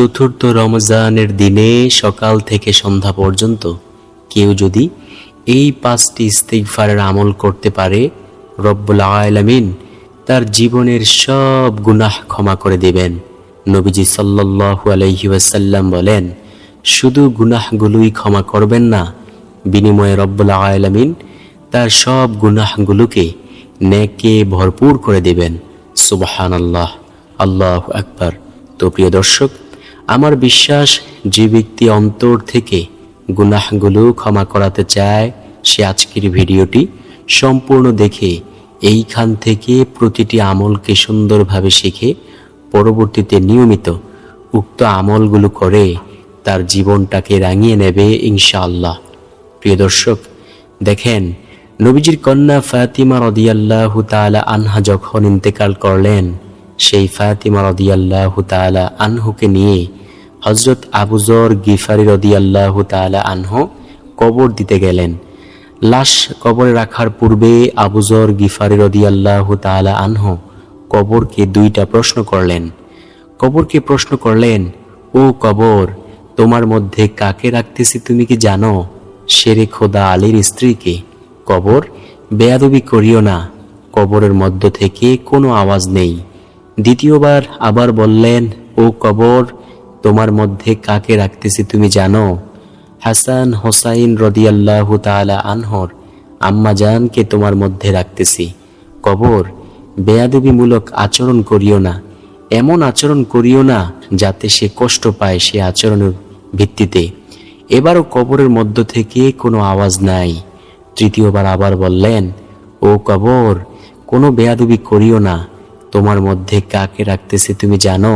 চতুর্থ রমজানের দিনে সকাল থেকে সন্ধ্যা পর্যন্ত কেউ যদি এই পাঁচটি ইস্তিগফারের আমল করতে পারে, রব্বুল আলামিন তার জীবনের সব গুনাহ ক্ষমা করে দেবেন। নবীজি সাল্লাল্লাহু আলাইহি বলেন, শুধু গুনাহগুলোই ক্ষমা করবেন না, বিনিময়ে রব্বুল আলামিন তার সব গুনাহগুলোকে নেকে ভরপুর করে দেবেন। সুবহানাল্লাহ। আল্লাহ আকবার। তো প্রিয় দর্শক আমার বিশ্বাস যে ব্যক্তি অন্তর থেকে গুনাহগুলো ক্ষমা করাতে চায়, সে আজকের ভিডিওটি সম্পূর্ণ দেখে এইখান থেকে প্রতিটি আমলকে সুন্দরভাবে শিখে পরবর্তীতে নিয়মিত উক্ত আমলগুলো করে তার জীবনটাকে রাঙিয়ে নেবে ইনশাআল্লাহ। প্রিয় দর্শক, দেখেন, নবীজির কন্যা ফাতিমা রদিয়াল্লাহু তাআলা আনহা যখন ইন্তেকাল করলেন, সেই ফাতিমা রদিয়াল্লাহু তাআলা আনহুকে নিয়ে হজরত আবুজর গিফারি রদিয়াল্লাহু তাআলা আনহ কবর দিতে গেলেন। লাশ কবরে রাখার পূর্বে আবুজর গিফারি রদিয়াল্লাহু তাআলা আনহ কবরকে দুইটা প্রশ্ন করলেন। কবরকে প্রশ্ন করলেন, ও কবর, তোমার মধ্যে কাকে রাখতেছি তুমি কি জানো? শেরে খোদা আলীর স্ত্রীকে। কবর? বেয়াদবি করিও না। কবরের মধ্য থেকে কোনো আওয়াজ নেই। দ্বিতীয়বার আবার বললেন, ও কবর তোমার মধ্যে কাকে রাখতেছি তুমি জানো? হাসান হোসাইন রদিয়াল্লাহু তাআলা আনহর আম্মা জানকে তোমার মধ্যে রাখতেছি। কবর বেয়াদবিমূলক আচরণ করিও না, এমন আচরণ করিও না যাতে সে কষ্ট পায় সে আচরণের ভিত্তিতে। এবারও কবরের মধ্য থেকে কোনো আওয়াজ নাই। তৃতীয়বার আবার বললেন, ও কবর, কোনো বেয়াদবি করিও না। তোমার মধ্যে কাকে রাখতেছে তুমি জানো?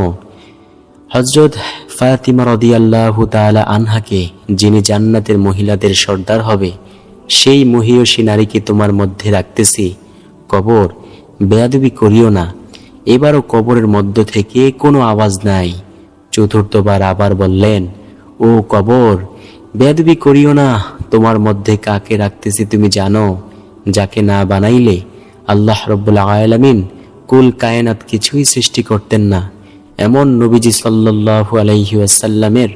হজরত ফাতিমা রদিয়াল্লাহু তাআলা আনহাকে, যিনি জান্নাতের মহিলাদের সর্দার হবে, সেই মহিয়সী নারীকে তোমার মধ্যে রাখতেছি। কবর, বেয়াদবি করিও না। এবারও কবরের মধ্য থেকে কোনো আওয়াজ নাই। চতুর্থবার আবার বললেন, ও কবর, বেয়াদবি করিও না। তোমার মধ্যে কাকে রাখতেছি তুমি জানো? যাকে না বানাইলে আল্লাহ রব্বুল আলামিন কুল কায়নাত কিছুই সৃষ্টি করতেন না। এমন নবীজি সাল্লাল্লাহু আলাইহি ওয়াসাল্লামের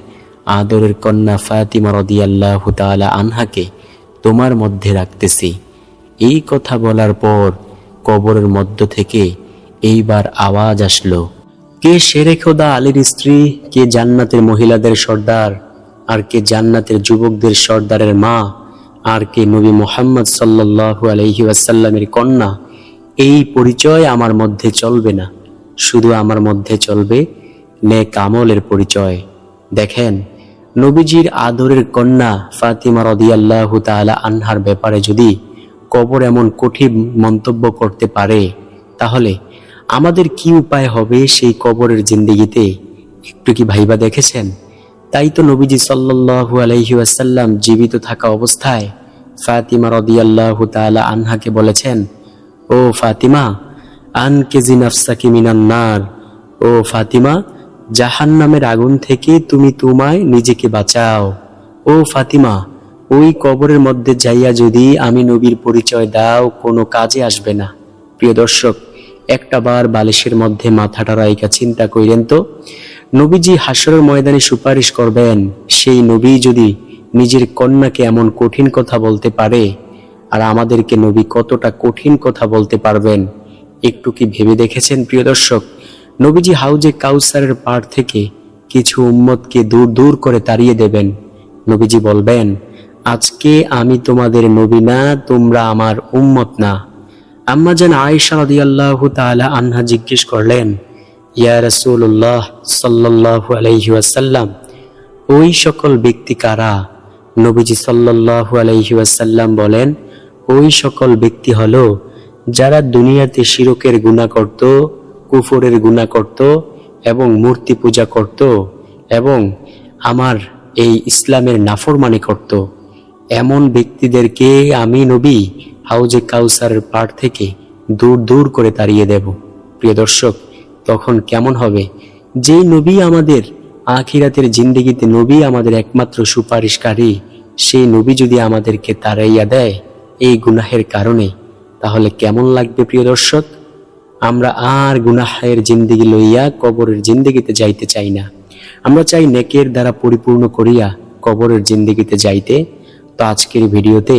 আদরের কন্যা ফাতিমা রাদিয়াল্লাহু তাআলা আনহাকে তোমার মধ্যে রাখতেছি। এই কথা বলার পর কবরের মধ্য থেকে এইবার আওয়াজ আসলো। কে শেরে খোদা আলীর স্ত্রী, কে জান্নাতের মহিলাদের সর্দার, আর কে জান্নাতের যুবকদের সর্দারের মা, আর কে নবী মোহাম্মদ সাল্লাল্লাহু আলাইহি ওয়াসাল্লামের কন্যা, এই পরিচয় আমার মধ্যে চলবে না। শুধু আমার মধ্যে চলবে নে কামলের পরিচয়। দেখেন, নবীজির আদরের কন্যা ফাতিমা রদিয়াল্লাহু তাআলা আনহার ব্যাপারে যদি কবর এমন কঠিন মন্তব্য করতে পারে, তাহলে আমাদের কি উপায় হবে সেই কবরের জিন্দেগিতে? একটু কি ভাইবা দেখেছেন? তাই তো নবীজি সাল্লাল্লাহু আলাইহি ওয়াসাল্লাম জীবিত থাকা অবস্থায় ফাতিমা রদিয়াল্লাহু তাআলা আনহাকে বলেছেন, ও ফাতিমা আন কেজি নাফসাকি মিনান নার। ও ফাতিমা জাহান নামের আগুন থেকে তুমি তোমায় নিজেকে বাঁচাও। ও ফাতিমা, ওই কবরের মধ্যে যাইয়া যদি আমি নবীর পরিচয় দাও, কোনো কাজে আসবে না। প্রিয় দর্শক, একটা বার বালিশের মধ্যে মাথাটা রাইকা চিন্তা কইলেন তো, নবীজি হাসরের ময়দানে সুপারিশ করবেন, সেই নবী যদি নিজের কন্যাকে এমন কঠিন কথা বলতে পারে, আর আমাদেরকে নবী কতটা কঠিন কথা বলতে পারবেন? একটু কি ভেবে দেখেছেন, প্রিয় দর্শক? নবীজি হাউজে কাউসারের পাড় থেকে কিছু উম্মতকে দূর দূর করে তাড়িয়ে দেবেন। নবীজি বলবেন, আজকে আমি তোমাদের নবী না, তোমরা আমার উম্মত না। আম্মা যেন আয়েশা রাদিয়াল্লাহু তাআলা আনহা জিজ্ঞেস করলেন, ইয়া রাসূলুল্লাহ সাল্লাল্লাহু আলাইহি ওয়াসাল্লাম, ওই সকল ব্যক্তি কারা? নবীজি আলাইহি ওয়াসাল্লাম বলেন, ওই সকল ব্যক্তি হলো যারা দুনিয়াতে শিরকের গুনাহ করত, কুফরের গুনাহ করত এবং মূর্তি পূজা করত এবং আমার এই ইসলামের নাফরমানি করত, এমন ব্যক্তিদেরকে আমি নবী হাউজে কাউসারের পাড় থেকে দূর দূর করে তাড়িয়ে দেব। প্রিয় দর্শক, তখন কেমন হবে? যেই নবী আমাদের আখিরাতের জিন্দেগিতে নবী আমাদের একমাত্র সুপারিশকারী, সেই নবী যদি আমাদেরকে তাড়াইয়া দেয়, এই গুনাহের কারণে তাহলে কেমন লাগবে প্রিয় দর্শক? আমরা আর গুনাহের জিন্দিগি লইয়া কবরের জিন্দিগিতে যাইতে চাই না। আমরা চাই নেকের দ্বারা পরিপূর্ণ করিয়া কবরের জিন্দিগিতে যাইতে। তো আজকের ভিডিওতে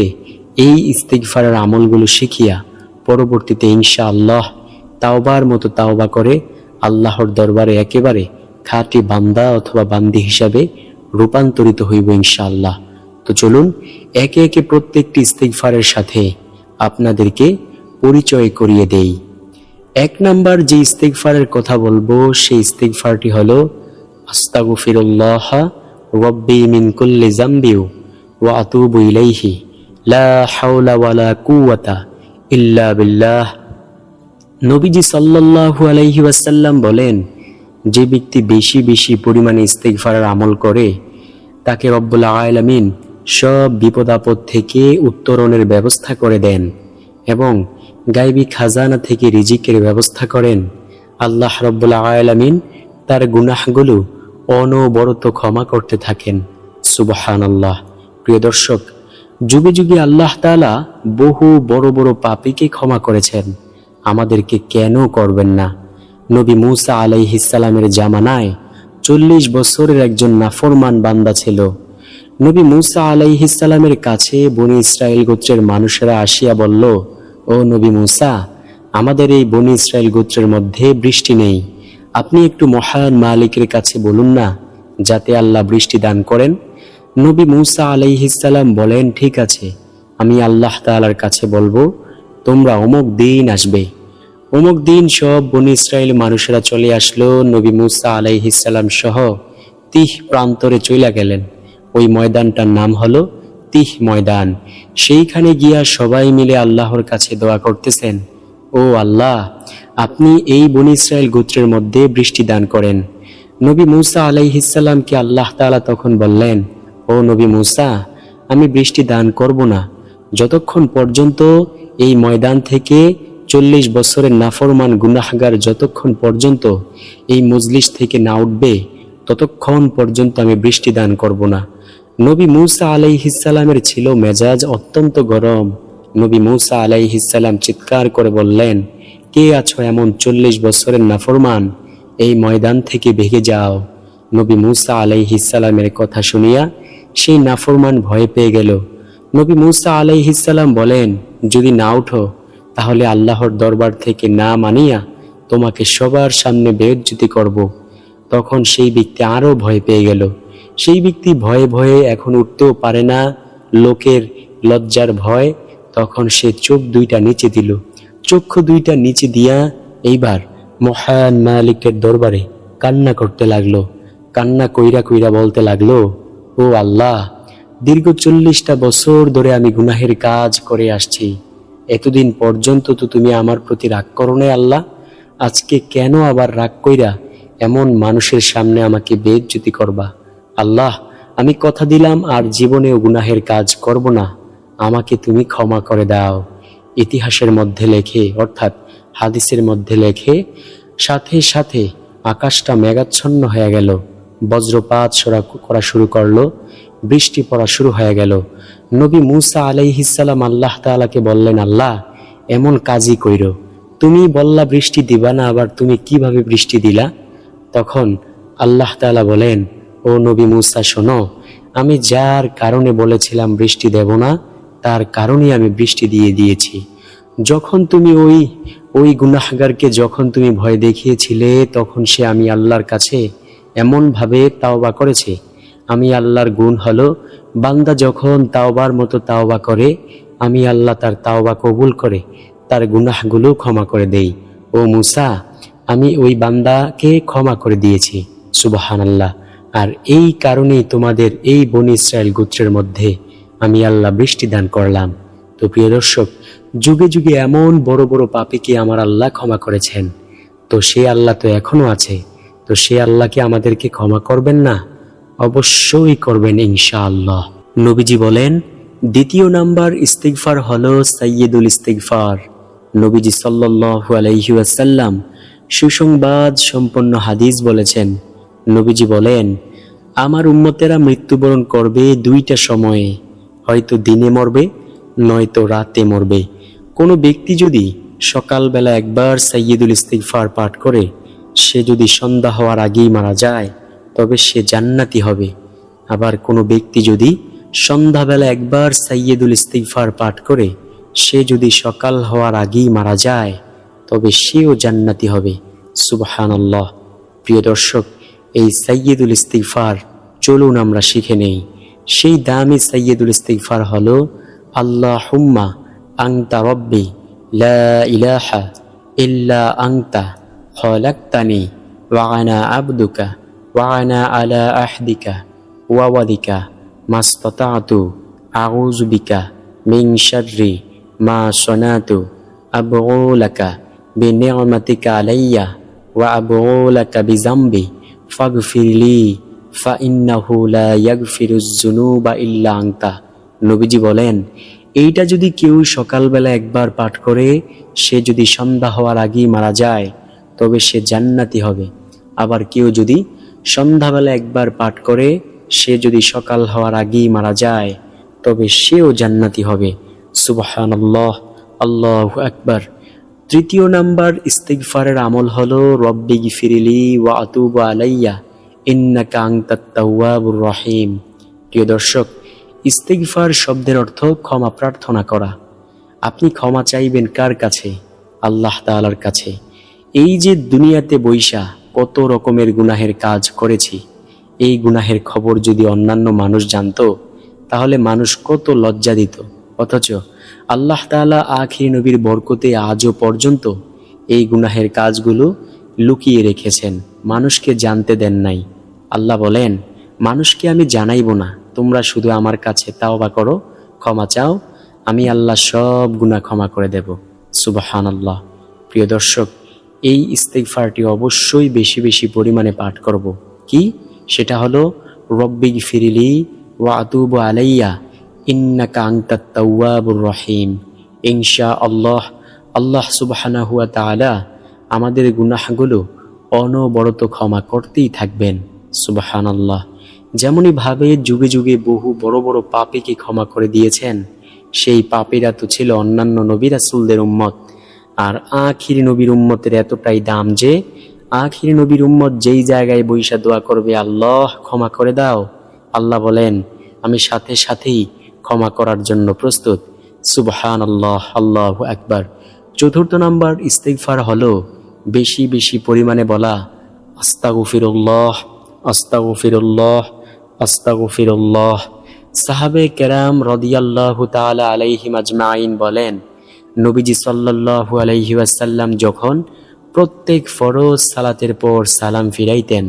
এই ইস্তিগফারের আমলগুলো শিখিয়া পরবর্তীতে ইনশা আল্লাহ তাওবার মতো তাওবা করে আল্লাহর দরবারে একেবারে খাঁটি বান্দা অথবা বান্দি হিসাবে রূপান্তরিত হইব ইনশাআল্লাহ। তো চলুন, একে একে প্রত্যেকটি ইস্তিগফারের সাথে আপনাদেরকে পরিচয় করিয়ে দেই। এক নাম্বার যে ইস্তিগফারের কথা বলব, সেই ইস্তিগফারটি হলো, আস্তাগফিরুল্লাহ রব্বি মিন কুল্লি জামবিউ ওয়া আতুবু ইলাইহি। লা হাওলা ওয়ালা কুওয়াতা ইল্লা বিল্লাহ। নবীজি সাল্লাল্লাহু আলাইহি ওয়াসাল্লাম বলেন, যে ব্যক্তি বেশি বেশি পরিমাণে ইস্তেগফারের আমল করে, তাকে রব্বুল আলামিন সব বিপদ আপদ থেকে উত্তরণের ব্যবস্থা করে দেন এবং গাইবী খাজানা থেকে রিজিকের ব্যবস্থা করেন। আল্লাহ রব্বুল আলামিন তার গুনাহগুলো অনবরত ক্ষমা করতে থাকেন। সুবহান আল্লাহ প্রিয় দর্শক, যুগে যুগে আল্লাহ তাআলা বহু বড় বড় পাপীকে ক্ষমা করেছেন। আমাদেরকে কেন করবেন না? নবী মুসা আলাইহিসালামের জামানায় চল্লিশ বছরের একজন নাফরমান বান্দা ছিল। নবী মুসা আলাইহিসালামের কাছে বনি ইসরায়েল গোত্রের মানুষেরা আসিয়া বলল, ও নবী মুসা, আমাদের এই বনি ইসরায়েল গোত্রের মধ্যে বৃষ্টি নেই। আপনি একটু মহান মালিকের কাছে বলুন না, যাতে আল্লাহ বৃষ্টি দান করেন। নবী মুসা আলাইহিসাল্লাম বলেন, ঠিক আছে, আমি আল্লাহ তাআলার কাছে বলব, তোমরা অমুক দিন আসবে। অমুক দিন সব বনি ইসরায়েল মানুষেরা চলে আসলো, নবী মুসা আলাইহিসাল্লাম সহ তিহ প্রান্তরে চইলা গেলেন। ওই ময়দানটার নাম হলো তিহ ময়দান। সেইখানে গিয়া সবাই মিলে আল্লাহর কাছে দোয়া করতেছেন, ও আল্লাহ, আপনি এই বনি ইসরায়েল গোত্রের মধ্যে বৃষ্টি দান করেন। নবী মুসা আলাইহিসাল্লামকে আল্লাহ তাআলা তখন বললেন, ও নবী মুসা, আমি বৃষ্টি দান করব না। যতক্ষণ পর্যন্ত এই ময়দান থেকে চল্লিশ বছরের নাফরমান গুনাহগার যতক্ষণ পর্যন্ত এই মজলিস থেকে না উঠবে ততক্ষণ পর্যন্ত আমি বৃষ্টি দান করব না। নবী মুসা আলাইহিসালামের ছিল মেজাজ অত্যন্ত গরম। নবী মুসা আলাইহিসাল্লাম চিৎকার করে বললেন, কে আছো এমন চল্লিশ বছরের নাফরমান? এই ময়দান থেকে ভেগে যাও। নবী মুসা আলাইহিসালামের কথা শুনিয়া সেই নাফরমান ভয় পেয়ে গেল। নবী মুসা আলাইহিসাল্লাম বলেন, যদি না উঠো, তাহলে আল্লাহর দরবার থেকে না মানিয়া তোমাকে সবার সামনে বেজ্জতি করব। তখন সেই ব্যক্তি আরও ভয় পেয়ে গেল। সেই ব্যক্তি ভয়ে ভয়ে এখন উঠতেও পারে না। লোকের লজ্জার ভয়। তখন সে চোখ দুইটা নিচে দিল। চক্ষু দুইটা নিচে দিয়া এইবার মহান মালিকের দরবারে কান্না করতে লাগল। কান্না কইরা কইরা বলতে লাগল, ও আল্লাহ, দীর্ঘ চল্লিশটা বছর ধরে আমি গুনাহের কাজ করে আসছি। এতদিন পর্যন্ত তো তুমি আমার প্রতি রাগ করো আল্লাহ। আজকে কেন আবার রাগ কইরা এমন মানুষের সামনে আমাকে বেজ্জতি করবা। আল্লাহ, আমি কথা দিলাম আর জীবনেও গুনাহের কাজ করব না। আমাকে তুমি ক্ষমা করে দাও। ইতিহাসের মধ্যে লেখে, অর্থাৎ হাদিসের মধ্যে লেখে, সাথে সাথে আকাশটা মেঘাচ্ছন্ন হয়ে গেল। বজ্রপাত সরা, করা শুরু করল, বৃষ্টি পড়া শুরু হয়ে গেল। নবী মুসা আলাইহিসাল্লাম আল্লাহ তাআলাকে বললেন, আল্লাহ, এমন কাজই কইর। তুমি বললা বৃষ্টি দিবা না, আবার তুমি কীভাবে বৃষ্টি দিলা? তখন আল্লাহ তালা বলেন, ও নবী মুসা, শোনো, আমি যার কারণে বলেছিলাম বৃষ্টি দেব না, তার কারণেই আমি বৃষ্টি দিয়ে দিয়েছি। যখন তুমি ওই ওই গুনাহগারকে যখন তুমি ভয় দেখিয়েছিলে, তখন সে আমি আল্লাহর কাছে এমনভাবে তাওবা করেছে। আমি আল্লাহর গুণ হলো, বান্দা যখন তাওবার মতো তাওবা করে, আমি আল্লাহ তার তাওবা কবুল করে, তার গুনাহগুলো ক্ষমা করে দেই। ও মুসা আমি ওই বান্দাকে ক্ষমা করে দিয়েছি সুবাহান আল্লাহ আর এই কারণেই তোমাদের এই বনি ইসরায়েল গোত্রের মধ্যে আমি আল্লাহ বৃষ্টি দান করলাম। তো প্রিয় দর্শক, যুগে যুগে এমন বড় বড় পাপীকে আমার আল্লাহ ক্ষমা করেছেন? তো সে আল্লাহ তো এখনও আছে। তো সে আল্লাহকে আমাদেরকে ক্ষমা করবেন না? অবশ্যই করবেন ইনশাআল্লাহ। নবীজি বলেন, দ্বিতীয় নাম্বার ইস্তিগফার হল সাইয়্যিদুল ইস্তিগফার। নবীজি সাল্লাল্লাহু আলাইহি ওয়াসাল্লাম সুসংবাদ সম্পন্ন হাদিস বলেছেন। নবীজি বলেন, আমার উম্মতেরা মৃত্যুবরণ করবে দুইটা সময়ে। হয়তো দিনে মরবে, নয়তো রাতে মরবে। কোনো ব্যক্তি যদি সকালবেলা একবার সাইয়্যিদুল ইস্তিগফার পাঠ করে, সে যদি সন্ধ্যা হওয়ার আগেই মারা যায়, তবে সে জান্নাতি হবে। আবার কোনো ব্যক্তি যদি সন্ধ্যাবেলা একবার সাইয়েদুল ইস্তিগফার পাঠ করে, সে যদি সকাল হওয়ার আগেই মারা যায় তবে সেও জান্নাতি হবে। সুবহানাল্লাহ। প্রিয় দর্শক, এই সাইয়েদুল ইস্তিগফার, চলুন আমরা শিখে নেই। সেই দামি সাইয়েদুল ইস্তিফার হলো আল্লাহ হুম্মা আংতা রব্বি, লা ইলাহা ইল্লা আংতা খলাক্তানি ওয়ানা আবদুকা ওয়ানা আলা আহদিকা ওয়াওয়াদিকা মাস্তাতাতু, আউযু বিকা, মিন শাররি মা সনাতু, আবগু আলাইয়া ওয়া ফাইন্নাহু লা ইল্লা আনতা নবীজি বলেন, এইটা যদি কেউ সকালবেলা একবার পাঠ করে, সে যদি সন্ধ্যা হওয়ার আগেই মারা যায়, তবে সে জান্নাতি হবে। আবার কেউ যদি সন্ধ্যাবেলা একবার পাঠ করে, সে যদি সকাল হওয়ার আগেই মারা যায়, তবে সেও জান্নাতি হবে। সুবহানাল্লাহ, আল্লাহ আকবার। তৃতীয় নাম্বার ইস্তিগফারের আমল হলো, রব্বি গিফিরিলি ওয়া আতুবু আলাইয়া, ইন্নাকা আনতাত তাওয়াবুর রহিম। প্রিয় দর্শক, ইস্তিগফার শব্দের অর্থ ক্ষমা প্রার্থনা করা। আপনি ক্ষমা চাইবেন কার কাছে? আল্লাহ তাআলার কাছে। এই যে দুনিয়াতে বৈশা কত রকমের গুনাহের কাজ করেছি, এই গুনাহের খবর যদি অন্যান্য মানুষ জানতো, তাহলে মানুষ কত লজ্জা দিত অথচ আল্লাহ তাআলা আখির নবীর বরকতে আজও পর্যন্ত এই গুনাহের কাজগুলো লুকিয়ে রেখেছেন। মানুষকে জানতে দেন নাই। আল্লাহ বলেন, মানুষকে আমি জানাইব না। তোমরা শুধু আমার কাছে তাওবা করো, ক্ষমা চাও, আমি আল্লাহ সব গুনাহ ক্ষমা করে দেব। সুবাহান আল্লাহ প্রিয় দর্শক, এই ইস্তেগফারটি অবশ্যই বেশি বেশি পরিমাণে পাঠ করব। কি? সেটা হলো রব্বিগ ফিরিলি ওয়া আতুবু আলাইয়া ইন্নাকা তাওয়াবুর রহিম। ইনশা আল্লাহ আল্লাহ সুবহানাহু ওয়া তাআলা আমাদের গুনাহগুলো অনবরত ক্ষমা করতেই থাকবেন। সুবহানাল্লাহ। যেমনই ভাবে যুগে যুগে বহু বড় বড় পাপীকে ক্ষমা করে দিয়েছেন, সেই পাপীরা তো ছিল অন্যান্য নবী রাসূলদের উম্মত। আর আখির নবীর উম্মতের এতটাই দাম যে, আখির নবীর উম্মত যেই জায়গায় বৈশা দোয়া করবে, আল্লাহ ক্ষমা করে দাও। আল্লাহ বলেন, আমি সাথে সাথেই ক্ষমা করার জন্য প্রস্তুত। সুবহান আল্লাহ আল্লাহ একবার চতুর্থ নাম্বার, ইস্তেগফার হলো, বেশি বেশি পরিমাণে বলা, আস্তাগফিরুল্লাহ আস্তাগফিরুল্লাহ আস্তাগফিরুল্লাহ। সাহাবে কেরাম রদিয়াল্লাহু তাআলা আলাইহিম আজমাইন বলেন, নবীজি সাল্লাল্লাহু আলাইহি আসাল্লাম যখন প্রত্যেক ফরজ সালাতের পর সালাম ফিরাইতেন,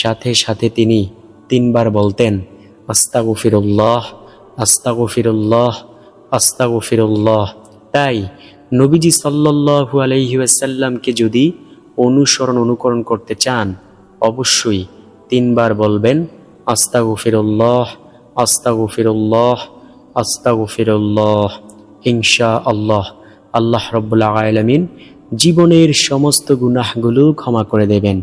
সাথে সাথে তিনি তিনবার বলতেন, আস্তাগফিরুল্লাহ আস্তাগফিরুল্লাহ আস্তাগফিরুল্লাহ। তাই নবীজি সাল্লাল্লাহু আলাইহি ওয়াসাল্লামকে যদি অনুসরণ, অনুকরণ করতে চান, অবশ্যই তিনবার বলবেন, আস্তাগফিরুল্লাহ আস্তাগফিরুল্লাহ আস্তাগফিরুল্লাহ। ইনশা আল্লাহ আল্লাহ রব্বুল্লাহ আলামিন জীবনের সমস্ত গুনাহগুলো ক্ষমা করে দেবেন।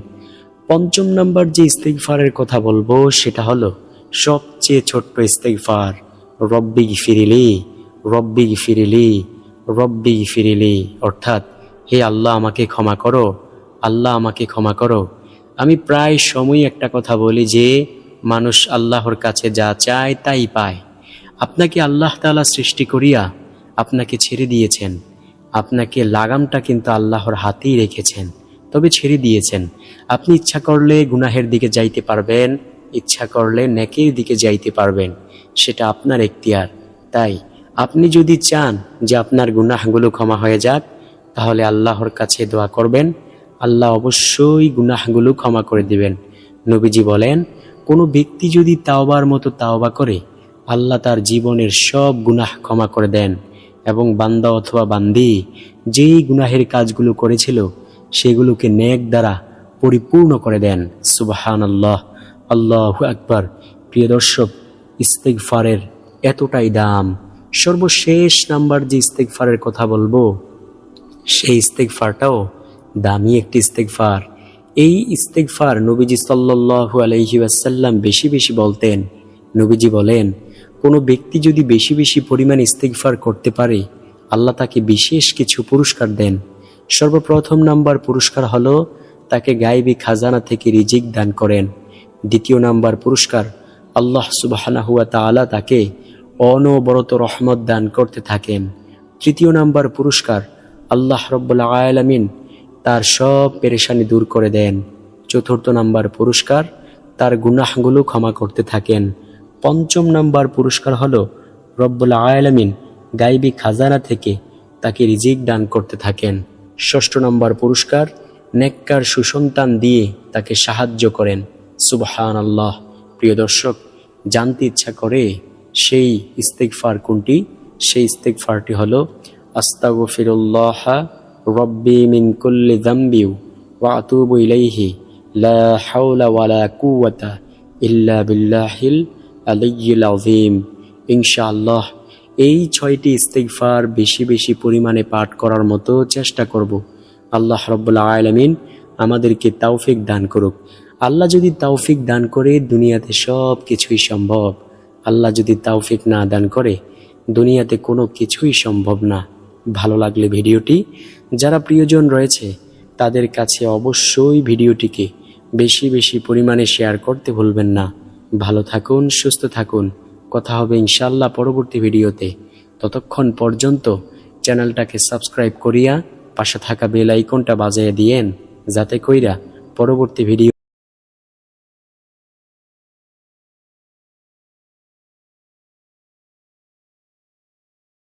পঞ্চম নম্বর যে ইস্তেগফারের কথা বলব, সেটা হলো সবচেয়ে ছোট্ট ইস্তেগফার। রব্বি ফিরিলি রব্বি ফিরিলি রব্বি ফিরিলি অর্থাৎ, হে আল্লাহ আমাকে ক্ষমা করো, আল্লাহ আমাকে ক্ষমা করো। আমি প্রায় সময় একটা কথা বলি যে, মানুষ আল্লাহর কাছে যা চায় তাই পায়। আপনাকে আল্লাহ তাআলা সৃষ্টি করিয়া আপনাকে ছেড়ে দিয়েছেন। আপনাকে লাগামটা কিন্তু আল্লাহর হাতেই রেখেছেন। তবে ছেড়ে দিয়েছেন। আপনি ইচ্ছা করলে গুনাহের দিকে যাইতে পারবেন। ইচ্ছা করলে নেকের দিকে যাইতে পারবেন, সেটা আপনার এখতিয়ার। তাই আপনি যদি চান যে আপনার গুনাহগুলো ক্ষমা হয়ে যাক, তাহলে আল্লাহর কাছে দোয়া করবেন। আল্লাহ অবশ্যই গুনাহগুলো ক্ষমা করে দিবেন। নবীজি বলেন, কোনো ব্যক্তি যদি তাওবার মতো তাওবা করে, আল্লাহ তার জীবনের সব গুনাহ ক্ষমা করে দেন এবং বান্দা অথবা বান্দি যেই গুনাহের কাজগুলো করেছিল, সেগুলোকে নেক দ্বারা পরিপূর্ণ করে দেন। সুবাহান আল্লাহ আল্লাহ আকবার। প্রিয় দর্শক, ইস্তেগফারের এতটাই দাম। সর্বশেষ নাম্বার যে ইস্তেগফারের কথা বলব, সেই ইস্তেগফারটাও দামি একটি ইস্তেগফার। এই ইস্তেগফার নবীজি সাল্লাল্লাহু আলাইহি ওয়াসাল্লাম বেশি বেশি বলতেন। নবীজি বলেন, কোনো ব্যক্তি যদি বেশি বেশি পরিমাণ ইস্তেগফার করতে পারে, আল্লাহ তাকে বিশেষ কিছু পুরস্কার দেন। সর্বপ্রথম নাম্বার পুরস্কার হলো, তাকে গায়েবী খাজানা থেকে রিজিক দান করেন। দ্বিতীয় নাম্বার পুরস্কার, আল্লাহ সুবাহানাহুয়া তাআলা তাকে অনবরত রহমত দান করতে থাকেন। তৃতীয় নাম্বার পুরস্কার, আল্লাহ রব্বুল্লা আয়ালামিন তার সব পেরেশানি দূর করে দেন। চতুর্থ নাম্বার পুরস্কার, তার গুনাহগুলো ক্ষমা করতে থাকেন। পঞ্চম নাম্বার পুরস্কার হলো রব্বুল আয়ালামিন গাইবি খাজানা থেকে তাকে রিজিক দান করতে থাকেন। ষষ্ঠ নাম্বার পুরস্কার, নেককার সুসন্তান দিয়ে তাকে সাহায্য করেন। সুবহান আল্লাহ প্রিয় দর্শক, জানতে ইচ্ছা করে সেই ইস্তেকফার কোনটি? সেই ইস্তেকফারটি হলো, আস্তাগফিরুল্লাহ রব্বি মিন কুল্লি যামবি ওয়া আতুবু ইলাইহি, লা হাওলা ওয়ালা কুওয়াতা বিল্লাহিল আলিয়্যিল আযীম। ইনশাআল্লাহ, এই ছয়টি ইস্তেগফার বেশি বেশি পরিমাণে পাঠ করার মতো চেষ্টা করব। আল্লাহ রব্বুল্লা আলমিন আমাদেরকে তাওফিক দান করুক। আল্লাহ যদি তাওফিক দান করে, দুনিয়াতে সব কিছুই সম্ভব। আল্লাহ যদি তাওফিক না দান করে, দুনিয়াতে কোনো কিছুই সম্ভব না। ভালো লাগলে ভিডিওটি, যারা প্রিয়জন রয়েছে, তাদের কাছে অবশ্যই ভিডিওটিকে বেশি বেশি পরিমাণে শেয়ার করতে ভুলবেন না। ভালো থাকুন, সুস্থ থাকুন। কথা হবে ইনশাল্লাহ পরবর্তী ভিডিওতে। ততক্ষণ পর্যন্ত চ্যানেলটাকে সাবস্ক্রাইব করিয়া পাশে থাকা বেল আইকনটা বাজিয়ে দিয়েন, যাতে কইরা পরবর্তী ভিডিও